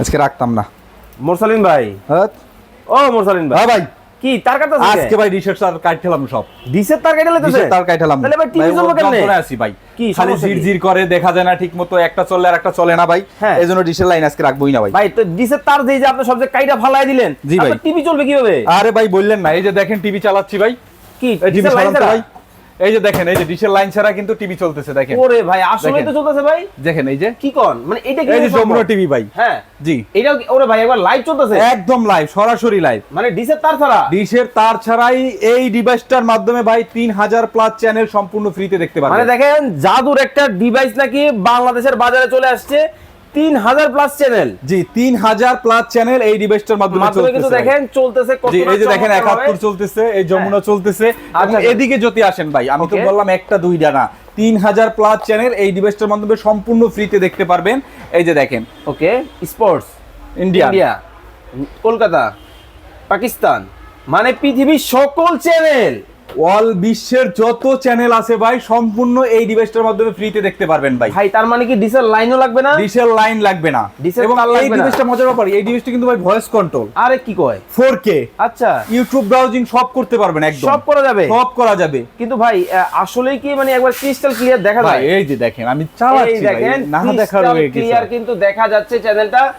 আজকে রাখতাম না। মোরসালিন ভাই। হ্যাঁ? ও মোরসালিন ভাই। হ্যাঁ ভাই। কি তার কাটা আজকে ভাই রিসেট তার কাটলাম সব। ডিসের তার কেটে লেতেছে ডিশের তার কাটলাম তাহলে ভাই টিভি চলবে কেমনে? আছি ভাই। কি খালি কি? জির করে দেখা যায় না ঠিক মতো একটা চললে আর একটা চলে না ভাই। হ্যাঁ। এই জন্য ডিশের লাইন আজকে রাখবোই না ভাই। ভাই তো ডিসের তার দিয়ে যে আপনি সব যে কাইটা ফালাই দিলেন জি ভাই। টিভি চলবে কীভাবে? আরে ভাই বললেন না এই যে দেখেন টিভি চালাচ্ছি ভাই। কি টিভি তো ছাড়া? ভাই। এই যে দেখেন এই যে ডিশের লাইন ছাড়া কিন্তু টিভি চলতেছে দেখেন। ওরে ভাই আসলে তো চলতেছে ভাই। দেখেন এই যে। কি কোন? মানে এটা কি এই যে যমুনা টিভি ভাই। হ্যাঁ। জি। এটাও কি- ওরে ভাই একবার লাইভ চলতেছে? একদম লাইভ সরাসরি লাইভ মানে ডিসের তার ছাড়া? ডিশের তার ছাড়াই এই ডিভাইসটার মাধ্যমে ভাই তিন হাজার প্লাস চ্যানেল সম্পূর্ণ ফ্রিতে দেখতে মানে দেখেন জাদুর একটা ডিভাইস নাকি বাংলাদেশের বাজারে চলে আসছে। তিন হাজার প্লাস চ্যানেল জি তিন হাজার প্লাস চ্যানেল এই ডিভাইসটার মাধ্যমে কিন্তু দেখেন চলতেছে জি এই যে দেখেন। একাত্তর চলতেছে এই যমুনা চলতেছে। আচ্ছা, আচ্ছা। এদিকে যদি আসেন ভাই আমি তো বললাম একটা দুইটা না তিন হাজার প্লাস চ্যানেল এই ডিভাইসটার মাধ্যমে সম্পূর্ণ ফ্রিতে দেখতে পারবেন। এই যে দেখেন। Okay sports India India Kolkata. Pakistan. মানে পৃথিবীর সকল চ্যানেল অল বিশ্বের যত চ্যানেল আছে ভাই সম্পূর্ণ এই ডিভাইসটার মাধ্যমে ফ্রিতে দেখতে পারবেন ভাই। ভাই তার মানে কি ডিসেল লাইনও লাগবে না? ডিশের লাইন লাগবে না। এবং এই ডিভাইসটা মজার ব্যাপার এই ডিভাইসটা কিন্তু ভাই ভয়েস কন্ট্রোল আরে কি কয়? 4K আচ্ছা। ইউটিউব ব্রাউজিং সব করতে পারবেন একদম। সব করা যাবে? সব করা যাবে। কিন্তু ভাই আসলে কি মানে একবার ক্রিস্টাল ক্লিয়ার দেখা ভাই যায়? এই যে দেখেন আমি চালাচ্ছি ভাই না দেখার হয়ে গেছে। ক্লিয়ার কিন্তু দেখা যাচ্ছে চ্যানেলটা